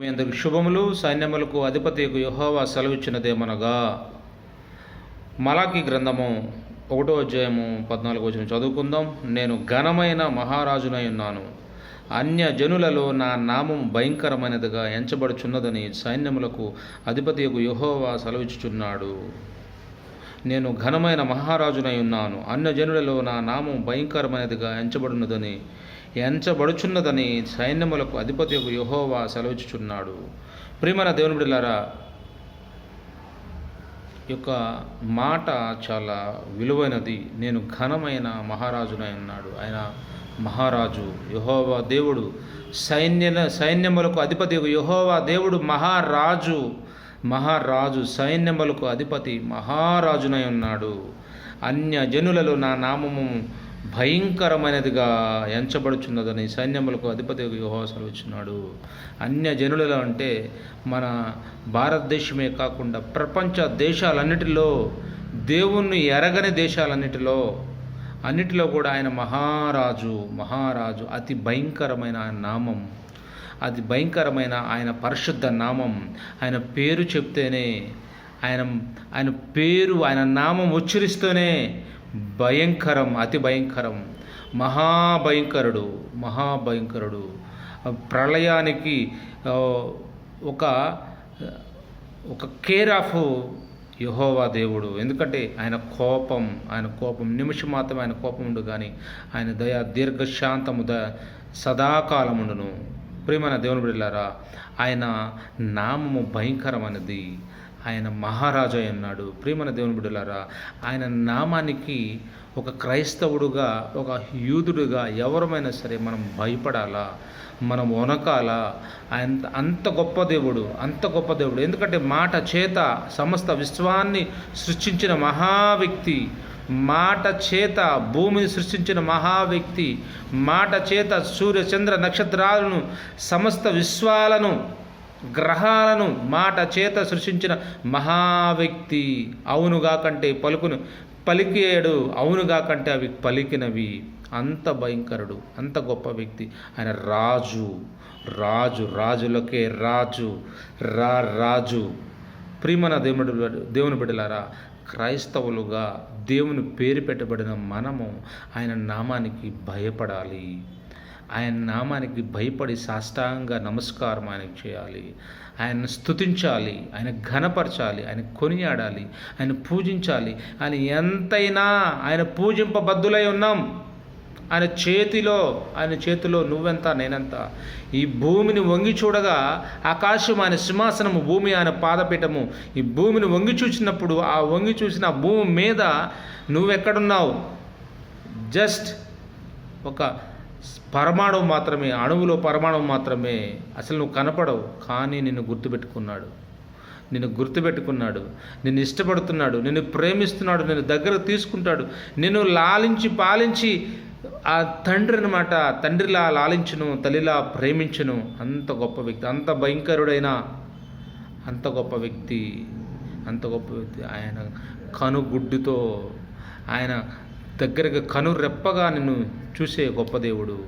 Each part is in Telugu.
మీ అందరికి శుభములు సైన్యములకు అధిపతికు యహోవా సెలవిచ్చినదేమనగా మలాకి గ్రంథము ఒకటో అధ్యాయము పద్నాలుగు వచ్చిన చదువుకుందాం. నేను ఘనమైన మహారాజునై ఉన్నాను. అన్య జనులలో నా నామం భయంకరమైనదిగా ఎంచబడుచున్నదని సైన్యములకు అధిపతికు యహోవా సెలవిచ్చుచున్నాడు. నేను ఘనమైన మహారాజునై ఉన్నాను. అన్య జనులలో నా నామం భయంకరమైనదిగా ఎంచబడినదని ఎంచబడుచున్నదని సైన్యములకు అధిపతి యహోవా సెలవుచుచున్నాడు ప్రియమైన దేవుని బిడ్డలారా యొక్క మాట చాలా విలువైనది. నేను ఘనమైన మహారాజునై ఉన్నాడు. ఆయన మహారాజు యహోవా దేవుడు సైన్య సైన్యములకు అధిపతి యహోవా దేవుడు మహారాజు మహారాజు సైన్యములకు అధిపతి మహారాజునై ఉన్నాడు. అన్య జనులలో నా నామము భయంకరమైనదిగా ఎంచబడుచున్నదని సైన్యములకు అధిపతి యోహోసలు వచ్చినాడు అన్య జనులలో అంటే మన భారతదేశమే కాకుండా ప్రపంచ దేశాలన్నిటిలో దేవుణ్ణి ఎరగని దేశాలన్నిటిలో అన్నిటిలో కూడా ఆయన మహారాజు మహారాజు అతి భయంకరమైన ఆయన నామం అది భయంకరమైన ఆయన పరిశుద్ధ నామం ఆయన పేరు చెప్తేనే ఆయన ఆయన పేరు ఆయన నామం ఉచ్చరిస్తూనే భయంకరం అతి భయంకరం. మహాభయంకరుడు మహాభయంకరుడు. ప్రళయానికి ఒక ఒక కేర్ ఆఫ్ యహోవా దేవుడు. ఎందుకంటే ఆయన కోపం ఆయన కోపం నిమిషం మాత్రం ఆయన కోపం ఉండు కానీ ఆయన దయ దీర్ఘశాంతము ద సదాకాలముండును. ప్రేమైన దేవుని బిడ్డలారా ఆయన నామము భయంకరమైనది. ఆయన మహారాజు అన్నాడు. ప్రేమన దేవుని బిడ్డలారా ఆయన నామానికి ఒక క్రైస్తవుడుగా ఒక యూదుడుగా ఎవరమైనా సరే మనం భయపడాలా? మనం వనకాలా ఆయన అంత గొప్ప దేవుడు అంత గొప్ప దేవుడు. ఎందుకంటే మాట చేత సమస్త విశ్వాన్ని సృష్టించిన మహా వ్యక్తి మాట చేత భూమిని సృష్టించిన మహా వ్యక్తి మాట చేత సూర్య చంద్ర నక్షత్రాలను సమస్త విశ్వాలను గ్రహాలను మాట చేత సృష్టించిన మహా వ్యక్తి అవునుగా కంటే పలుకును పలికేడు అవునుగా కంటే అవి పలికినవి. అంత భయంకరుడు అంత గొప్ప వ్యక్తి. ఆయన రాజు రాజు రాజులకే రాజు రా రాజు. ప్రియమన దేవుడు దేవుని బిడ్డలారా క్రైస్తవులుగా దేవుని పేరు పెట్టబడిన మనము ఆయన నామానికి భయపడాలి. ఆయన నామానికి భయపడి సాష్టాంగ నమస్కారం ఆయనకు చేయాలి. ఆయనను స్తుతించాలి. ఆయన ఘనపరచాలి. ఆయన కొనియాడాలి. ఆయన పూజించాలి. ఆయన ఎంతైనా ఆయన పూజింపబద్ధులై ఉన్నాం. ఆయన చేతిలో ఆయన చేతిలో నువ్వెంత నేనెంత. ఈ భూమిని వంగి చూడగా ఆకాశం ఆయన సింహాసనము భూమి ఆయన పాదపీఠము. ఈ భూమిని వంగి చూసినప్పుడు ఆ వంగి చూసిన భూమి మీద నువ్వెక్కడున్నావు? జస్ట్ ఒక పరమాణువు మాత్రమే అణువులో పరమాణువు మాత్రమే అసలు నువ్వు కనపడవు కానీ నిన్ను గుర్తుపెట్టుకున్నాడు. నిన్ను గుర్తుపెట్టుకున్నాడు. నిన్ను ఇష్టపడుతున్నాడు. నిన్ను ప్రేమిస్తున్నాడు. నిన్ను దగ్గర తీసుకుంటాడు. నిన్ను లాలించి పాలించి ఆ తండ్రి అనమాట తండ్రిలా లాలించును తల్లిలా ప్రేమించును. అంత గొప్ప వ్యక్తి అంత భయంకరుడైన అంత గొప్ప వ్యక్తి అంత గొప్ప వ్యక్తి. ఆయన కనుగుడ్డుతో ఆయన దగ్గరగా కను రెప్పగా నిన్ను చూసే గొప్ప దేవుడు.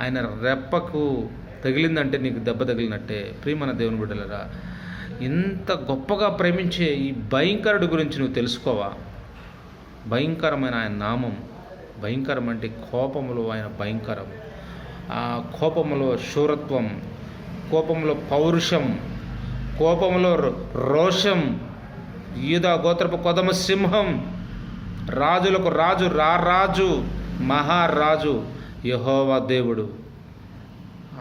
ఆయన రెప్పకు తగిలిందంటే నీకు దెబ్బ తగిలినట్టే. ప్రియమన దేవుని బిడ్డలరా ఇంత గొప్పగా ప్రేమించే ఈ భయంకరుడి గురించి నువ్వు తెలుసుకోవా? భయంకరమైన ఆయన నామం భయంకరం అంటే కోపములో ఆయన భయంకరం. ఆ కోపములో శూరత్వం కోపంలో పౌరుషం కోపంలో రో- రోషం యూదా గోత్రపు కొదమ సింహం రాజులకు రాజు రారాజు మహారాజు యహోవా దేవుడు.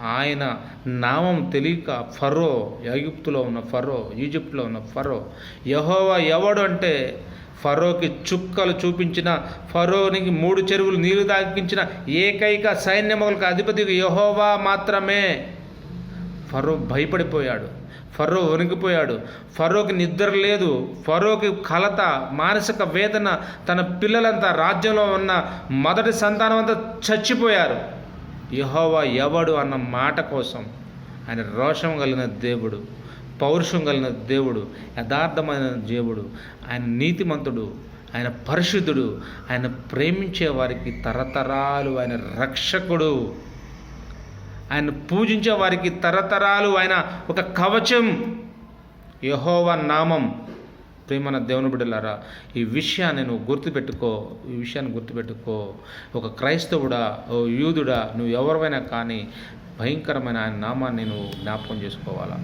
ఆయన నామం తెలియక ఫరో ఎగిప్తులో ఉన్న ఫరో ఈజిప్ట్లో ఉన్న ఫరో యహోవా ఎవడు అంటే ఫరోకి చుక్కలు చూపించిన ఫరోనికి మూడు చెరువులు నీళ్ళు తాగించిన ఏకైక సైన్యములకు అధిపతి యహోవా మాత్రమే. ఫరో భయపడిపోయాడు. ఫరో వణికిపోయాడు. ఫరోకి నిద్ర లేదు. ఫరోకి కలత మానసిక వేదన తన పిల్లలంతా రాజ్యంలో ఉన్న మొదటి సంతానం అంతా చచ్చిపోయారు. యహోవా ఎవడు అన్న మాట కోసం ఆయన రోషం కలిగిన దేవుడు పౌరుషం కలిగిన దేవుడు యథార్థమైన దేవుడు ఆయన నీతిమంతుడు ఆయన పరిశుద్ధుడు ఆయన ప్రేమించే వారికి తరతరాలు ఆయన రక్షకుడు. ఆయన పూజించే వారికి తరతరాలు ఆయన ఒక కవచం. యహోవ నామం. ప్రేమన దేవుని బిడ్డలారా ఈ విషయాన్ని నువ్వు గుర్తుపెట్టుకో ఈ విషయాన్ని గుర్తుపెట్టుకో. ఒక క్రైస్తవుడా ఓ యూదుడా నువ్వు ఎవరివైనా కానీ భయంకరమైన ఆయన నామాన్ని నువ్వు జ్ఞాపకం చేసుకోవాలా?